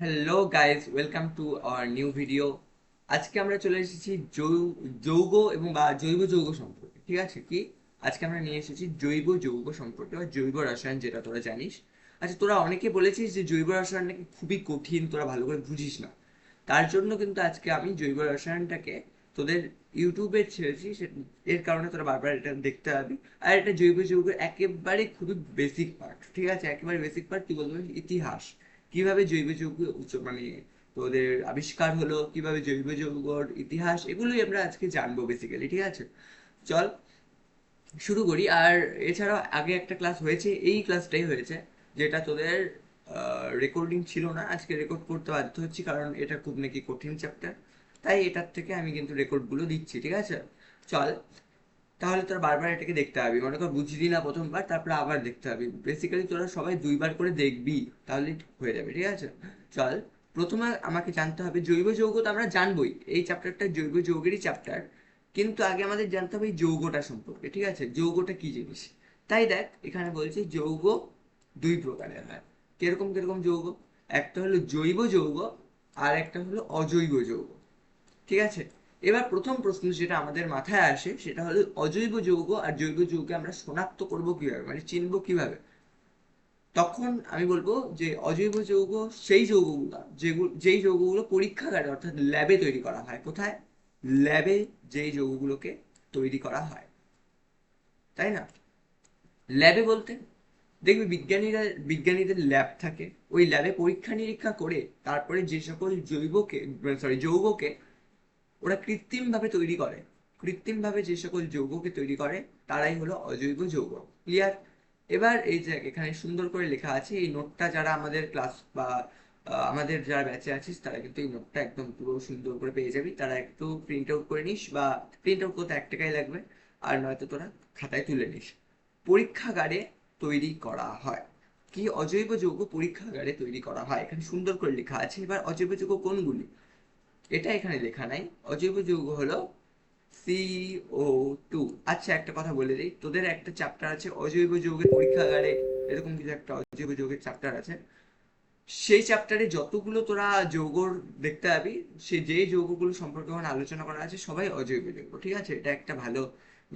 Hello guys welcome to our new video আজকে আমরা চলে এসেছি যৌগ এবং বা জৈব যৌগ সম্পর্কে, ঠিক আছে কি? আজকে আমরা নিয়ে এসেছি জৈব যৌগ সম্পর্কে বা জৈব রসায়ন যেটা তোরা জানিস। আচ্ছা তোরা অনেকে বলেছিস যে জৈব রসায়ন নাকি খুবই কঠিন, তোরা ভালো করে বুঝিস না। তার জন্য কিন্তু আজকে আমি জৈব রসায়নটাকে তোদের ইউটিউবে ছেড়েছি। এর কারণে তোরা বারবার এটা দেখতে পাবি। আর এটা জৈব যৌগের একেবারে খুবই বেসিক পার্ট ঠিক আছে? একেবারে বেসিক পার্ট কি বলব? ইতিহাস। কীভাবে জৈব যৌগ উচ্চ- মানে তোদের আবিষ্কার হলো, কীভাবে জৈব যৌগর ইতিহাস, এগুলোই আমরা আজকে জানব বেসিক্যালি ঠিক আছে? চল, শুরু করি। আর এছাড়াও আগে একটা ক্লাস হয়েছে, এই ক্লাসটাই হয়েছে, যেটা তোদের রেকর্ডিং ছিল না, আজকে রেকর্ড করতে বাধ্য হচ্ছি, কারণ এটা খুব নাকি কঠিন চ্যাপ্টার তাই এটার থেকে আমি কিন্তু রেকর্ডগুলো দিচ্ছি, ঠিক আছে? চল তাহলে তোরা বারবার এটাকে দেখতে হবে মনে কর বুঝলি না প্রথমবার, তারপরে আবার দেখতে হবে বেসিক্যালি তোরা সবাই দুইবার করে দেখবি তাহলে হয়ে যাবে, ঠিক আছে? চল, প্রথমে আমাকে জানতে হবে জৈব যৌগ তো আমরা জানবই। এই চ্যাপ্টারটা জৈব যৌগেরই চ্যাপ্টার কিন্তু আগে আমাদের জানতে হবে এই যৌগটা সম্পর্কে, ঠিক আছে? যৌগটা কি জিনিস? তাই দেখ, এখানে বলছে যৌগ দুই প্রকারের হয়। কীরকম কীরকম যৌগ? একটা হলো জৈব যৌগ, আর একটা হলো অজৈব যৌগ। ঠিক আছে? এবার প্রথম প্রশ্ন যেটা আমাদের মাথায় আসে, সেটা হলো অজৈব যৌগ আর জৈব যৌগকে আমরা শনাক্ত করব কীভাবে? মানে চিনব কীভাবে? তখন আমি বলব যে অজৈব যৌগ সেই যৌগগুলো যেই যৌগগুলো পরীক্ষাগারে অর্থাৎ ল্যাবে তৈরি করা হয়, কোথায়? ল্যাবে যেই যৌগগুলোকে তৈরি করা হয়। তাই না? ল্যাবে বলতে? দেখবি বিজ্ঞানীরা, বিজ্ঞানীদের ল্যাব থাকে। ওই ল্যাবে পরীক্ষা নিরীক্ষা করে তারপরে যে সকল জৈবকে সরি যৌগকে ওরা কৃত্রিমভাবে তৈরি করে। কৃত্রিমভাবে যে সকল যৌগকে তৈরি করে, তারাই হলো অজৈব যৌগ। ক্লিয়ার এবার এই যে এখানে সুন্দর করে লেখা আছে, এই নোটটা যারা আমাদের ক্লাস বা আমাদের যারা ব্যাচে আছিস, তারা কিন্তু এই নোটটা একদম পুরো সুন্দর করে পেয়ে যাবি। তারা একটু প্রিন্ট আউট করে নিস বা প্রিন্ট আউট করতে এক টাকাই লাগবে, আর নয়তো তোরা খাতায় তুলে নিস। পরীক্ষাগারে তৈরি করা হয়। কি অজৈব যৌগ পরীক্ষাগারে তৈরি করা হয়? এখানে সুন্দর করে লেখা আছে। এবার অজৈব যৌগ কোনগুলি? এটা এখানে লেখা নাই। অজৈব যৌগ হলো সিও টু আচ্ছা একটা কথা বলে দিই। তোদের একটা চ্যাপ্টার আছে, অজৈব যৌগের পরীক্ষাগারে, এরকম কিছু একটা অজৈব যৌগের চ্যাপ্টার আছে। সেই চ্যাপ্টারে যতগুলো তোরা যৌগ দেখতে পাবি, সে যে যৌগগুলো সম্পর্কে ওখানে আলোচনা করা আছে, সবাই অজৈব যৌগ, ঠিক আছে? এটা একটা ভালো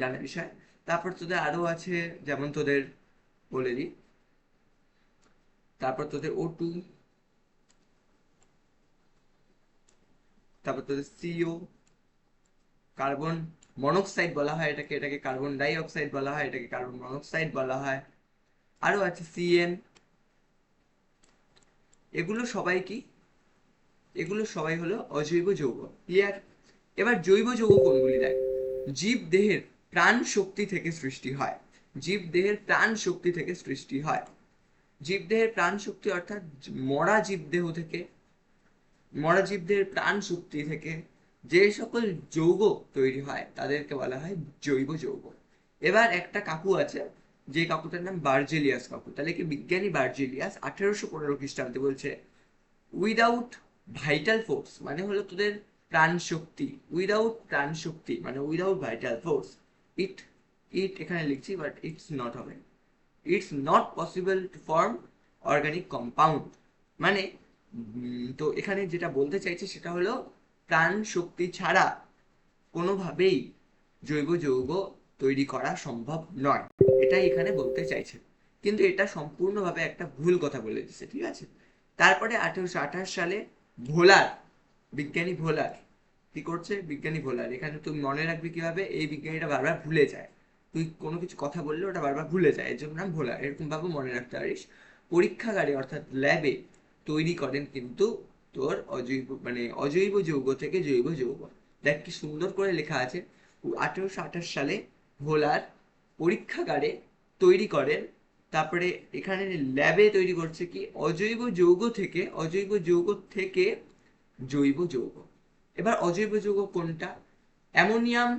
জানার বিষয়। তারপর তোদের আরও আছে, যেমন তোদের বলে দিই। তারপর তোদের ও টু তারপর তোদের সিও কার্বন মনোক্সাইড বলা হয় এটাকে এটাকে কার্বন ডাই অক্সাইড বলা হয়, এটাকে কার্বন মনোক্সাইড বলা হয়। আরও আছে সিএন এগুলো সবাই কি? এগুলো সবাই হলো অজৈব যৌগ। ক্লিয়ার এবার জৈব যৌগ কোনগুলি দেখ? জীব দেহের প্রাণ শক্তি থেকে সৃষ্টি হয়। জীব দেহের প্রাণ শক্তি থেকে সৃষ্টি হয়। জীব দেহের প্রাণ শক্তি অর্থাৎ মরা জীব দেহ থেকে মরা জীবদের প্রাণ শক্তি থেকে যে সকল যৌগ তৈরি হয়, তাদেরকে বলা হয় জৈব যৌগ। এবার একটা কাকু আছে, যে কাকুটার নাম বার্জেলিয়াস কাকু। তাহলে কি বিজ্ঞানী বার্জেলিয়াস আঠেরোশো পনেরো খ্রিস্টাব্দে বলছে উইদাউট ভাইটাল ফোর্স মানে হলো তোদের প্রাণ শক্তি। উইদাউট প্রাণ শক্তি মানে without vital force it it এখানে লিখছি বাট ইটস নট হবে। It's not possible to form organic compound মানে তো এখানে যেটা বলতে চাইছে সেটা হলো, প্রাণ শক্তি ছাড়া কোনোভাবেই জৈব যৌগ তৈরি করা সম্ভব নয়। এটাই এখানে বলতে চাইছে। কিন্তু এটা সম্পূর্ণভাবে একটা ভুল কথা বলে দিচ্ছে ঠিক আছে? তারপরে আঠেরোশো আঠাশ সালে ভোলার, বিজ্ঞানী ভোলার, কি করছে? বিজ্ঞানী ভোলার। এখানে তুই মনে রাখবি কীভাবে? এই বিজ্ঞানীটা বারবার ভুলে যায়। তুই কোনো কিছু কথা বললে ওটা বারবার ভুলে যায়। এর জন্য নাম ভোলার। এরকম ভাবে মনে রাখতে পারিস। পরীক্ষাগারে, অর্থাৎ ল্যাবে তৈরি করেন কিন্তু তোর অজৈব মানে অজৈব যৌগ থেকে জৈব যৌগ। দেখ কি সুন্দর করে লেখা আছে। আঠেরোশো আঠাশ সালে ভোলার পরীক্ষাগারে তৈরি করেন। তারপরে এখানে ল্যাবে তৈরি করছে কি? অজৈব যৌগ থেকে, অজৈব যৌগ থেকে জৈব যৌগ। এবার অজৈব যৌগ কোনটা? অ্যামোনিয়াম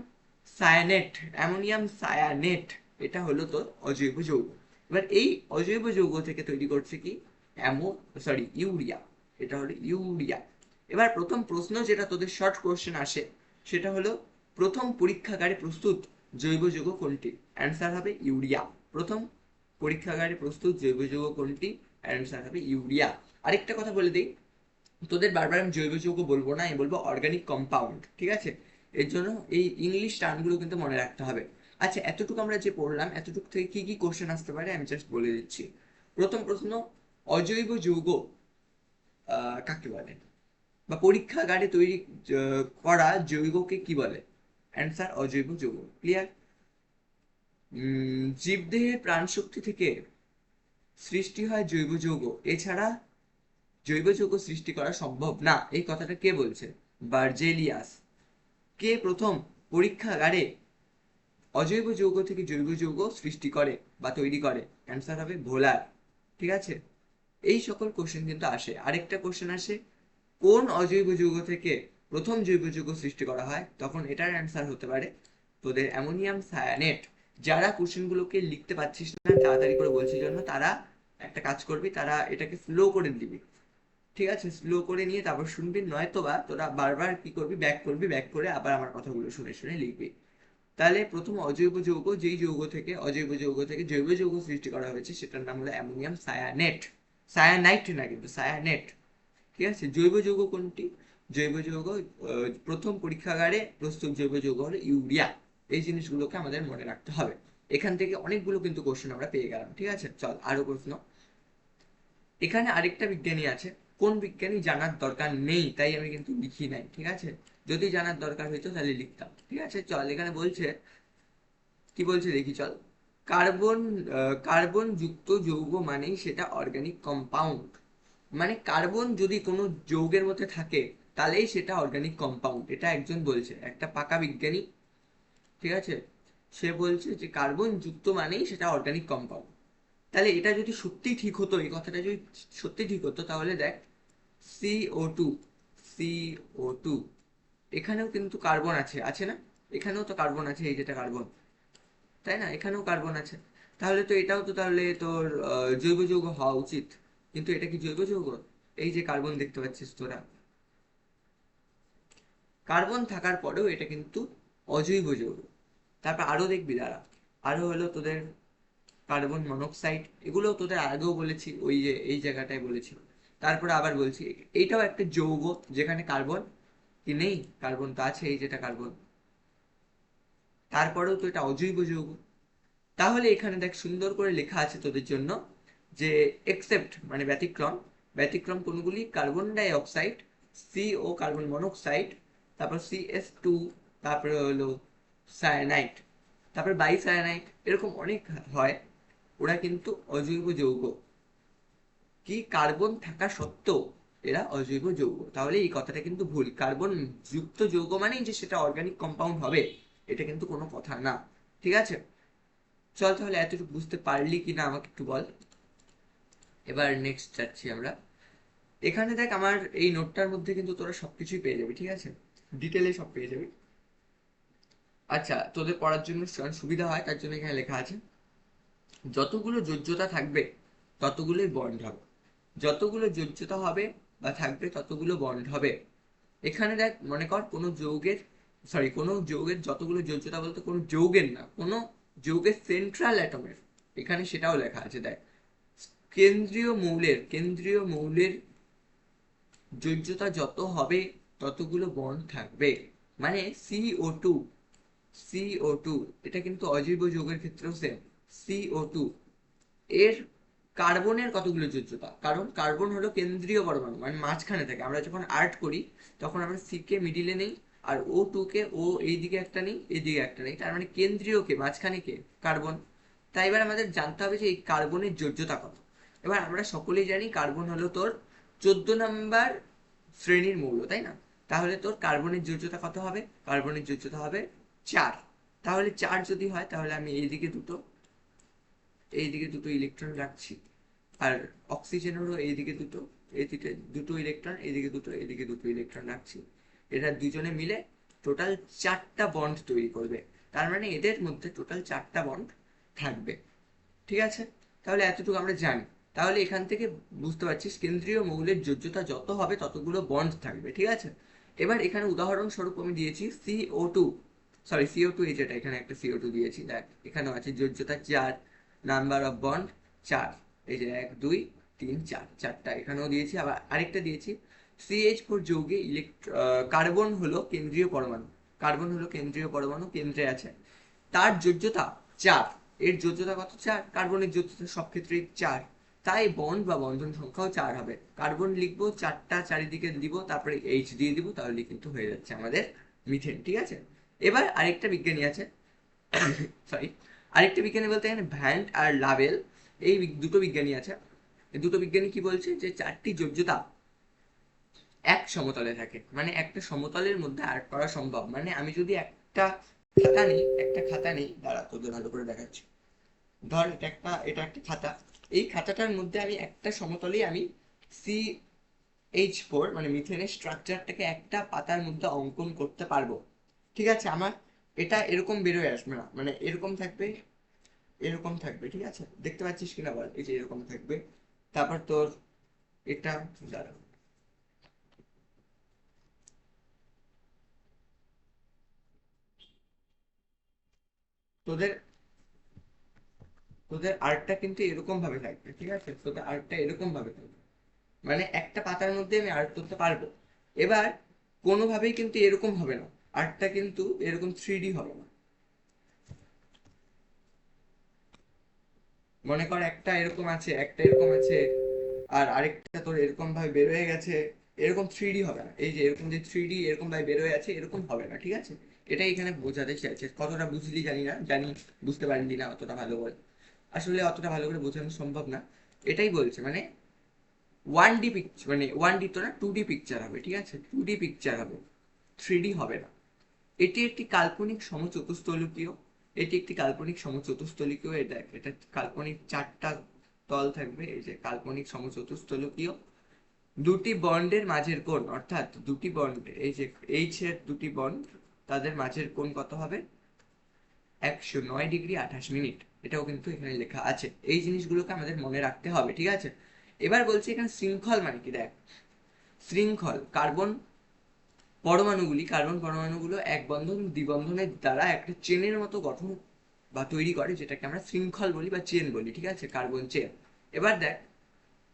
সায়ানেট অ্যামোনিয়াম সায়ানেট, এটা হলো তোর অজৈব যৌগ। এবার এই অজৈব যৌগ থেকে তৈরি করছে কি? অ্যামো সরি ইউরিয়া, এটা হলো ইউরিয়া। এবার প্রথম প্রশ্ন যেটা তোদের শর্ট কোশ্চেন আসে, সেটা হলো প্রথম পরীক্ষাগারে প্রস্তুত জৈব যৌগ কোনটি? অ্যান্সার হবে ইউরিয়া। প্রথম পরীক্ষাগারে প্রস্তুত জৈব যৌগ কোনটি? অ্যান্সার হবে ইউরিয়া। আরেকটা কথা বলে দিই, তোদের বারবার আমি জৈব যৌগ বলব না, আমি বলব অর্গানিক কম্পাউন্ড ঠিক আছে? এর জন্য এই ইংলিশ টার্মগুলো কিন্তু মনে রাখতে হবে। আচ্ছা এতটুকু আমরা যে পড়লাম, এতটুকু থেকে কি কি কোশ্চেন আসতে পারে, আমি জাস্ট বলে দিচ্ছি। প্রথম প্রশ্ন অজৈব যৌগ কাকে বলে? বা পরীক্ষাগারে তৈরি করা যৌগকে কি বলে? অ্যান্সার অজৈব যৌগ ক্লিয়ার জীবদেহে প্রাণশক্তি থেকে সৃষ্টি হয় জৈব যৌগ এছাড়া জৈব যৌগ সৃষ্টি করা সম্ভব না। এই কথাটা কে বলছে? বার্জেলিয়াস। কে প্রথম পরীক্ষাগারে অজৈব যৌগ থেকে জৈব যৌগ সৃষ্টি করে বা তৈরি করে? অ্যান্সার হবে ভোলার। ঠিক আছে? এই সকল কোশ্চেন কিন্তু আসে। আরেকটা কোশ্চেন আসে, কোন অজৈব যৌগ থেকে প্রথম জৈব যৌগ সৃষ্টি করা হয়? তখন এটার অ্যান্সার হতে পারে তোদের অ্যামোনিয়াম সায়ানেট। যারা কোশ্চেনগুলোকে লিখতে পারছিস না, তাড়াতাড়ি করে বলছি জন্য তারা একটা কাজ করবি, তারা এটাকে স্লো করে দিবি ঠিক আছে? স্লো করে নিয়ে তারপর শুনবি, নয়তো বা তোরা বারবার কি করবি ব্যাক করবি ব্যাক করে আবার আমার কথাগুলো শুনে শুনে লিখবি। তাহলে প্রথম অজৈব যৌগ, যেই যৌগ থেকে, অজৈব যৌগ থেকে জৈব যৌগ সৃষ্টি করা হয়েছে, সেটার নাম হলো অ্যামোনিয়াম সায়ানেট। সায়ানাইট না কিন্তু সায়ানেট ঠিক আছে জৈব যৌগ কোনটি জৈব যৌগ প্রথম পরীক্ষাগারে প্রস্তুত জৈব যৌগ হলো ইউরিয়া এই জিনিসগুলোকে আমাদের মনে রাখতে হবে এখান থেকে অনেকগুলো কিন্তু কোশ্চেন আমরা পেয়ে গেলাম ঠিক আছে চল আরও প্রশ্ন এখানে আরেকটা বিজ্ঞানী আছে কোন বিজ্ঞানী জানার দরকার নেই তাই আমি কিন্তু লিখি নাই ঠিক আছে যদি জানার দরকার হইতো তাহলে লিখতাম ঠিক আছে চল এখানে বলছে কি বলছে দেখি চল কার্বন কার্বন যুক্ত যৌগ মানেই সেটা অর্গানিক কম্পাউন্ড মানে কার্বন যদি কোনো যৌগের মধ্যে থাকে, তাহলেই সেটা অর্গানিক কম্পাউন্ড এটা একজন বলছে, একটা পাকা বিজ্ঞানী। ঠিক আছে? সে বলছে যে কার্বন যুক্ত মানেই সেটা অর্গানিক কম্পাউন্ড তাহলে এটা যদি সত্যি ঠিক হতো, এই কথাটা যদি সত্যি ঠিক হতো, তাহলে দেখ সিও টু সিও টু এখানেও কিন্তু কার্বন আছে। আছে না? এখানেও তো কার্বন আছে, এই যেটা কার্বন। তাই না? এখানেও কার্বন আছে। তাহলে তো এটাও তো তাহলে তোর জৈব যৌগ হওয়া উচিত। কিন্তু এটা কি জৈব যৌগ? এই যে কার্বন দেখতে পাচ্ছিস তোরা। কার্বন থাকার পরেও এটা কিন্তু অজৈব যৌগ। তারপর আরও দেখবি, দাঁড়া। আরও হলো তোদের কার্বন মনোক্সাইড এগুলো তোদের আগেও বলেছি, ওই যে, এই জায়গাটায় বলেছি। তারপরে আবার বলছি এইটাও একটা যৌগ যেখানে কার্বন কি নেই? কার্বন তো আছে এই যেটা কার্বন তারপরেও তো এটা অজৈব যৌগ। তাহলে এখানে দেখ সুন্দর করে লেখা আছে তোদের জন্য যে এক্সেপ্ট মানে ব্যতিক্রম ব্যতিক্রম কোনগুলি? Carbon die oxide C O carbon monoxide তারপর সি এস টু তারপরে হলো সায়ানাইট তারপর বাইসায়ানাইট এরকম অনেক হয়। ওরা কিন্তু অজৈব যৌগ। কি কার্বন থাকা সত্ত্বেও এরা অজৈব যৌগ। তাহলে এই কথাটা কিন্তু ভুল। কার্বন যুক্ত যৌগ মানেই যে সেটা অর্গানিক কম্পাউন্ড হবে। এটা কিন্তু কোনো কথা না, ঠিক আছে? চল তাহলে এতটুকু বুঝতে পারলি কি না আমাকে একটু বল। এবার নেক্সট যাচ্ছি আমরা। এখানে দেখ আমার এই নোটটার মধ্যে কিন্তু তোরা সবকিছুই পেয়ে যাবি, ঠিক আছে? ডিটেলে সব পেয়ে যাবি। আচ্ছা তোদের পড়ার জন্য সুবিধা হয়, তার জন্য এখানে লেখা আছে, যতগুলো যোজ্যতা থাকবে, ততগুলোই বন্ড হবে। যতগুলো যোজ্যতা হবে বা থাকবে, ততগুলো বন্ড হবে। এখানে দেখ, মনে কর কোনো যৌগের সরি কোনো যৌগের যতগুলো যোজ্যতা বলতে কোনো যৌগের না, কোনো যৌগের সেন্ট্রাল অ্যাটমের এখানে সেটাও লেখা আছে, দেখ। কেন্দ্রীয় মৌলের কেন্দ্রীয় মৌলের যোজ্যতা যত হবে, ততগুলো বন্ড থাকবে। মানে সিও টু সিও টু এটা কিন্তু অজৈব যৌগের ক্ষেত্রেও সেম সিও টু এর কার্বনের কতগুলো যোজ্যতা কারণ কার্বন হলো কেন্দ্রীয় পরমাণু মানে মাঝখানে থাকে। আমরা যখন আর্ট করি, তখন আমরা সিকে মিডিলে নেই আর ও টু কে ও এইদিকে একটা নেই এইদিকে একটা নেই। তার মানে কেন্দ্রীয় কে, মাঝখানে কে? কার্বন। তাই এবার আমাদের জানতে হবে যে এই কার্বনের যোজ্যতা কত। এবার আমরা সকলেই জানি কার্বন হলো তোর চোদ্দ নাম্বার শ্রেণির মৌল, তাই না? তাহলে তোর কার্বনের যোজ্যতা কত হবে? কার্বনের যোজ্যতা হবে চার। তাহলে চার যদি হয়, তাহলে আমি এইদিকে দুটো এইদিকে দুটো ইলেকট্রন রাখছি। আর অক্সিজেন অক্সিজেনেরও এইদিকে দুটো এইদিকে দুটো ইলেকট্রন এইদিকে দুটো এইদিকে দুটো ইলেকট্রন রাখছি। এরা দুজনে মিলে টোটাল চারটা বন্ড তৈরি করবে। তার মানে এদের মধ্যে টোটাল চারটা বন্ড থাকবে। ঠিক আছে? তাহলে এতটুকু আমরা জানি। তাহলে এখান থেকে বুঝতে পারছিস কেন্দ্রীয় মৌলের যোজ্যতা যত হবে ততগুলো বন্ড থাকবে। ঠিক আছে? এবার এখানে উদাহরণস্বরূপ আমি দিয়েছি C O two sorry C O two এই যেটা, এখানে একটা সিও টু দিয়েছি। দেখ, এখানেও আছে যোজ্যতা চার নাম্বার অফ বন্ড চার। এই যে এক, দুই, তিন, চার। চারটা এখানেও দিয়েছি। আবার আরেকটা দিয়েছি। সিএইচ ফোর যৌগে কার্বন হলো কেন্দ্রীয় পরমাণু। কার্বন হলো কেন্দ্রীয় পরমাণু, কেন্দ্রে আছে। তার যোজ্যতা চার। এর যোজ্যতা কত চার? কার্বনের যোজ্যতা সব ক্ষেত্রেই চার। তাই বন্ড বা বন্ধন সংখ্যাও চার হবে। কার্বন লিখব, চারটা চারিদিকে দিব, তারপরে এইচ দিয়ে দিব তাহলে কিন্তু হয়ে যাচ্ছে আমাদের মিথেন, ঠিক আছে? এবার আরেকটা বিজ্ঞানী আছে সরি আরেকটা বিজ্ঞানী বলতে এখানে ভ্যান্ট আর লাভেল। এই দুটো বিজ্ঞানী আছে। দুটো বিজ্ঞানী কি বলছে? যে চারটি যোজ্যতা এক সমতলে থাকে। মানে একটা সমতলের মধ্যে আর্ট করা সম্ভব। মানে আমি যদি একটা খাতা নিই, একটা খাতা নিই, দাঁড়া তোদের ভালো করে দেখাচ্ছি। ধর এটা একটা এটা একটা খাতা। এই খাতাটার মধ্যে আমি একটা সমতলেই আমি সি এইচ ফোর মানে মিথেনের স্ট্রাকচারটাকে একটা পাতার মধ্যে অঙ্কন করতে পারব। ঠিক আছে? আমার এটা এরকম বেরোয় আসবে না। মানে এরকম থাকবে এরকম থাকবে, ঠিক আছে? দেখতে পাচ্ছিস কিনা বল? এই যে এরকম থাকবে। তারপর তোর এটা, দাঁড়া। তোদের তোদের আর্টটা কিন্তু এরকম ভাবে থাকবে, ঠিক আছে? তোদের আর্টটা এরকম ভাবে থাকবে। মানে একটা পাতার মধ্যে আমি আর্ট করতে পারব। এবার কোনোভাবেই কিন্তু এরকম হবে না। আর্টটা কিন্তু এরকম থ্রি হবে না। মনে কর একটা এরকম আছে, একটা এরকম আছে, আর আরেকটা তোর এরকম ভাবে বের হয়ে গেছে। এরকম থ্রি হবে না। এই যে এরকম যে থ্রি এরকম ভাবে বের হয়ে আছে, এরকম হবে না, ঠিক আছে? এটাই এখানে বোঝাতে চাইছে কতটা বুঝলি জানি না, জানি, বুঝতে পারলি না অতটা ভালো করে। আসলে অতটা ভালো করে বোঝানো সম্ভব না। এটাই বলছে মানে ওয়ান ডি পিকচার মানে ওয়ান ডি তো না টু ডি পিকচার হবে, ঠিক আছে? টু ডি পিকচার হবে থ্রি ডি হবে না। এটি একটি কাল্পনিক সমচতুস্তলকীয় এটি একটি কাল্পনিক সমচতুস্তলকীয় এটা এটা কাল্পনিক চারটা তল থাকবে, এই যে কাল্পনিক সমচতুস্তলকীয় দুটি বন্ডের মাঝের কোণ, অর্থাৎ দুটি বন্ড এই যে এইচ এর দুটি বন্ড তাদের মাঝের কোণ কত হবে? একশো নয় ডিগ্রি আঠাশ মিনিট। এটাও কিন্তু এখানে লেখা আছে। এই জিনিসগুলোকে আমাদের মনে রাখতে হবে, ঠিক আছে? এবার বলছি এখানে শৃঙ্খল মানে কি? দেখ, শৃঙ্খল, কার্বন পরমাণুগুলি, কার্বন পরমাণুগুলো এক বন্ধন দ্বিবন্ধনের দ্বারা একটা চেনের মতো গঠন বা তৈরি করে, যেটাকে আমরা শৃঙ্খল বলি বা চেন বলি, ঠিক আছে? Carbon chain. এবার দেখ,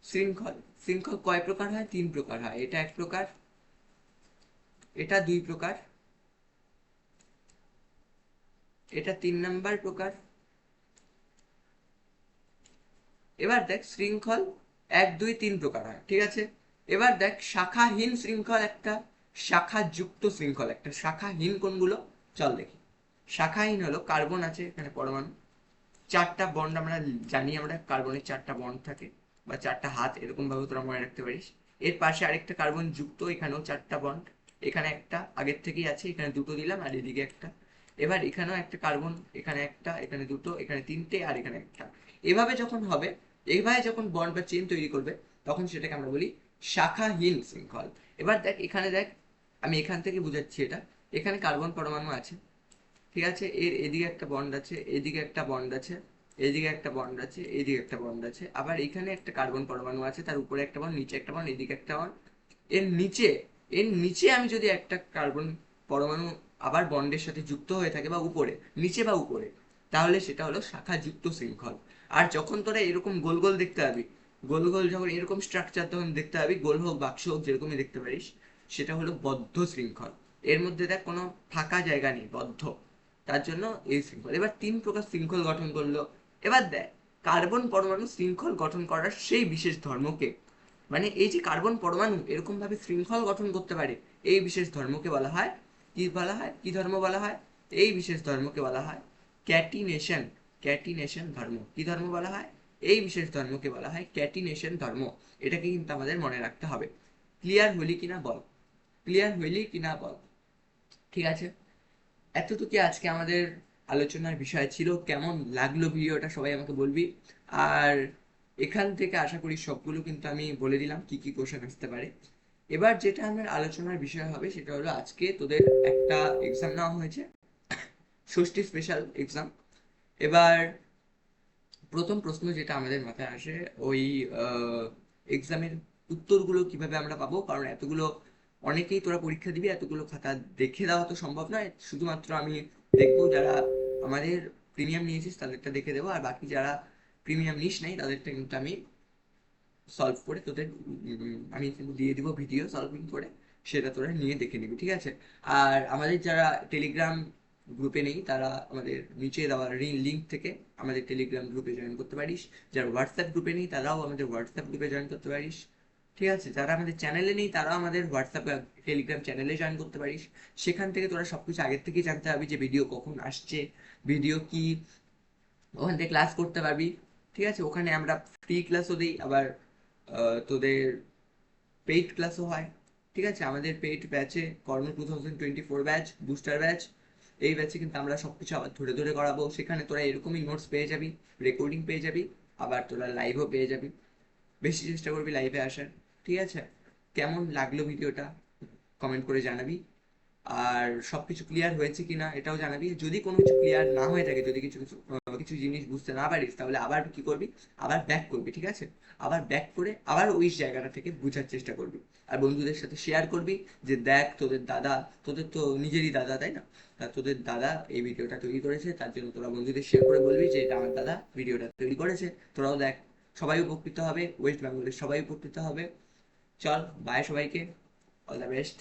শৃঙ্খল শৃঙ্খল কয় প্রকার হয়? তিন প্রকার হয়। এটা এক প্রকার, এটা দুই প্রকার এটা তিন নাম্বার প্রকার। এবার দেখ শৃঙ্খল এক, দুই, তিন প্রকার হয়, ঠিক আছে? এবার দেখ শাখাহীন শৃঙ্খল একটা, শাখাযুক্ত শৃঙ্খল একটা। শাখাহীন কোনগুলো? চল দেখি। শাখাহীন হলো কার্বন আছে এখানে পরমাণু। চারটা বন্ড আমরা জানি আমরা কার্বনের চারটা বন্ড থাকে, বা চারটা হাত এরকম ভাবে তোরা মনে রাখতে পারিস। এর পাশে আরেকটা কার্বন যুক্ত, এখানেও চারটা বন্ড। এখানে একটা, আগের থেকেই আছে, এখানে দুটো দিলাম, আর এদিকে একটা। এবার এখানেও একটা কার্বন এখানে একটা, এখানে দুটো, এখানে তিনটে, আর এখানে একটা। এভাবে যখন হবে এইভাবে যখন বন্ড বা চেন তৈরি করবে, তখন সেটাকে আমরা বলি শাখাহীন শৃঙ্খল। এবার দেখ, এখানে দেখ, আমি এখান থেকে বুঝাচ্ছি এটা। এখানে কার্বন পরমাণু আছে, ঠিক আছে? এর এদিকে একটা বন্ড আছে, এদিকে একটা বন্ড আছে, এদিকে একটা বন্ড আছে, এদিকে একটা বন্ড আছে। আবার এখানে একটা কার্বন পরমাণু আছে, তার উপরে একটা বন্ড নিচে একটা বন্ড এদিকে একটা বন্ড এর নিচে এর নিচে আমি যদি একটা কার্বন পরমাণু আবার বন্ডের সাথে যুক্ত হয়ে থাকে বা উপরে, নিচে বা উপরে। তাহলে সেটা হলো শাখাযুক্ত শৃঙ্খল। আর যখন তোরা এরকম গোল গোল দেখতে পাবি, গোল গোল যখন এরকম স্ট্রাকচার তখন দেখতে পাবি, গোল হোক বাক্স হোক, যেরকমই দেখতে পারিস, সেটা হলো বদ্ধ শৃঙ্খল। এর মধ্যে দেখ কোনো ফাঁকা জায়গা নেই, বদ্ধ। তার জন্য এই শৃঙ্খল। এবার তিন প্রকার শৃঙ্খল গঠন করল। এবার দেখ, কার্বন পরমাণু শৃঙ্খল গঠন করার সেই বিশেষ ধর্মকে মানে এই যে কার্বন পরমাণু এরকম ভাবে শৃঙ্খল গঠন করতে পারে, এই বিশেষ ধর্মকে বলা হয় কি বলা হয়? কি ধর্ম বলা হয়? এই বিশেষ ধর্মকে বলা হয় ক্যাটিনেশন ক্যাটিনেশন ধর্ম। কি ধর্ম বলা হয়? এই বিশেষ ধর্মকে বলা হয় ক্যাটিনেশন ধর্ম। এটাকে কিন্তু আমাদের মনে রাখতে হবে। ক্লিয়ার হলি কিনা বল? ক্লিয়ার হইলি কিনা বল? ঠিক আছে? এতটুকু আজকে আমাদের আলোচনার বিষয় ছিল। কেমন লাগল ভিডিওটা সবাই আমাকে বলবি। আর এখান থেকে আশা করি সবগুলো কিন্তু আমি বলে দিলাম, কি কি কোশ্চেন আসতে পারে। এবার যেটা আমার আলোচনার বিষয় হবে সেটা হলো আজকে তোদের একটা এক্সাম নেওয়া হয়েছে, ষষ্ঠী স্পেশাল এক্সাম এবার প্রথম প্রশ্ন যেটা আমাদের মাথায় আসে, ওই এক্সামের উত্তরগুলো কীভাবে আমরা পাবো? কারণ এতগুলো, অনেকেই তোরা পরীক্ষা দিবি, এতগুলো খাতা দেখে দেওয়া তো সম্ভব নয়। শুধুমাত্র আমি দেখব যারা আমাদের প্রিমিয়াম নিয়েছিস তাদেরটা দেখে দেবো, আর বাকি যারা প্রিমিয়াম নিস নাই তাদেরটা কিন্তু আমি সলভ করে তোদের আমি দিয়ে দিব ভিডিও সলভিং করে, সেটা তোরা নিয়ে দেখে নিবি, ঠিক আছে? আর আমাদের যারা টেলিগ্রাম গ্রুপে নেই, তারা আমাদের নিচে দেওয়া লিঙ্ক থেকে আমাদের টেলিগ্রাম গ্রুপে জয়েন করতে পারিস। যারা হোয়াটসঅ্যাপ গ্রুপে নেই, তারাও আমাদের হোয়াটসঅ্যাপ গ্রুপে জয়েন করতে পারিস, ঠিক আছে? যারা আমাদের চ্যানেলে নেই, তারাও আমাদের হোয়াটসঅ্যাপ টেলিগ্রাম চ্যানেলে জয়েন করতে পারিস। সেখান থেকে তোরা সবকিছু আগের থেকেই জানতে পারবি যে ভিডিও কখন আসছে ভিডিও কি, ওখান থেকে ক্লাস করতে পারবি, ঠিক আছে? ওখানে আমরা ফ্রি ক্লাসও দিই, আবার তোদের পেইড ক্লাসও হয়, ঠিক আছে? আমাদের পেইড ব্যাচে Karma two thousand twenty four batch booster batch এই ব্যাচে কিন্তু আমরা সব কিছু আবার ধরে ধরে করাবো। সেখানে তোরা এরকমই নোটস পেয়ে যাবি রেকর্ডিং পেয়ে যাবি, আবার তোরা লাইভও পেয়ে যাবি। বেশি চেষ্টা করবি লাইভে আসার, ঠিক আছে? কেমন লাগল ভিডিওটা কমেন্ট করে জানাবি। আর সব কিছু ক্লিয়ার হয়েছে কিনা এটাও জানাবি যদি কোনো কিছু ক্লিয়ার না হয়ে থাকে, যদি কিছু কিছু কিছু জিনিস বুঝতে না পারিস, তাহলে আবার কি করবি? আবার ব্যাক করবি, ঠিক আছে? আবার ব্যাক করে আবার ওই জায়গাটা থেকে বোঝার চেষ্টা করবি। আর বন্ধুদের সাথে শেয়ার করবি যে দেখ তোদের দাদা, তোদের তো নিজেরই দাদা, তাই না? তা তোদের দাদা এই ভিডিওটা তৈরি করেছে, তার জন্য তোরা বন্ধুদের শেয়ার করে বলবি যে এটা আমার দাদা ভিডিওটা তৈরি করেছে। তোরাও দেখ, সবাই উপকৃত হবে ওয়েস্ট বেঙ্গলের সবাই উপকৃত হবে। চল বাই সবাইকে অল দ্য বেস্ট